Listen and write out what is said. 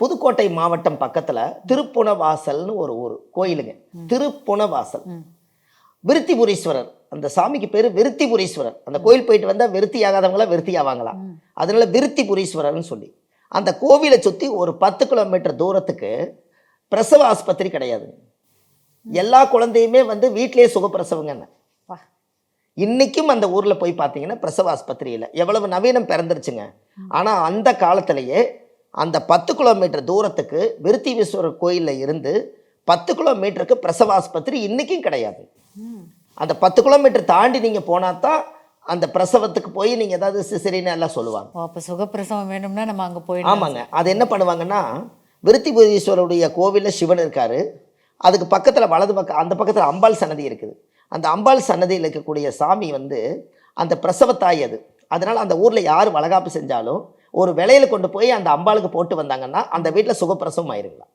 புதுக்கோட்டை மாவட்டம் பக்கத்துல திருப்புணவாசல்னு ஒரு ஊர் கோயிலுங்க. திருப்புணவாசல் விருத்திபுரீஸ்வரர். அந்த சாமிக்கு பேரு விருத்திபுரீஸ்வரர். அந்த கோயில் போயிட்டு வந்தா விருத்தி ஆகாதவங்கள விருத்தி ஆவாங்களாம் அதனால விருத்திபுரீஸ்வரர்னு சொல்லி. அந்த கோவிலை சுத்தி ஒரு பத்து கிலோமீட்டர் தூரத்துக்கு பிரசவ ஆஸ்பத்திரி கிடையாது. எல்லா குழந்தையுமே வந்து வீட்டிலேயே சுகப்பிரசவங்க வா. இன்னைக்கும் அந்த ஊர்ல போய் பார்த்தீங்கன்னா பிரசவ ஆஸ்பத்திரி இல்லை எவ்வளவு நவீனம் பிறந்துருச்சுங்க. ஆனா அந்த காலத்திலேயே அந்த பத்து கிலோமீட்டர் தூரத்துக்கு விருத்திவீஸ்வரர் கோயில்ல இருந்து பத்து கிலோமீட்டருக்கு பிரசவ ஆஸ்பத்திரி இன்னைக்கும் கிடையாது. அந்த பத்து கிலோமீட்டர் தாண்டி நீங்க போனா தான் அந்த பிரசவத்துக்கு போய் நீங்க ஏதாவது சிசரின்னு எல்லாம் சொல்லுவாங்க. அப்போ சுகப்பிரசவம் வேணும்னா நம்ம அங்கே போயிடலாம். ஆமாங்க. அது என்ன பண்ணுவாங்கன்னா விருத்திபுரீஸ்வரருடைய கோவிலில் சிவன் இருக்காரு. அதுக்கு பக்கத்தில் வலது பக்கம் அந்த பக்கத்தில் அம்பாள் சன்னதி இருக்குது. அந்த அம்பாள் சன்னதியில் இருக்கக்கூடிய சாமி வந்து அந்த பிரசவத்தாய் அது. அதனால அந்த ஊரில் யார் வளகாப்பு செஞ்சாலும் ஒரு விலையில கொண்டு போய் அந்த அம்பாளுக்கு போட்டு வந்தாங்கன்னா அந்த வீட்டில் சுகப்பிரசவம் ஆயிருங்களா?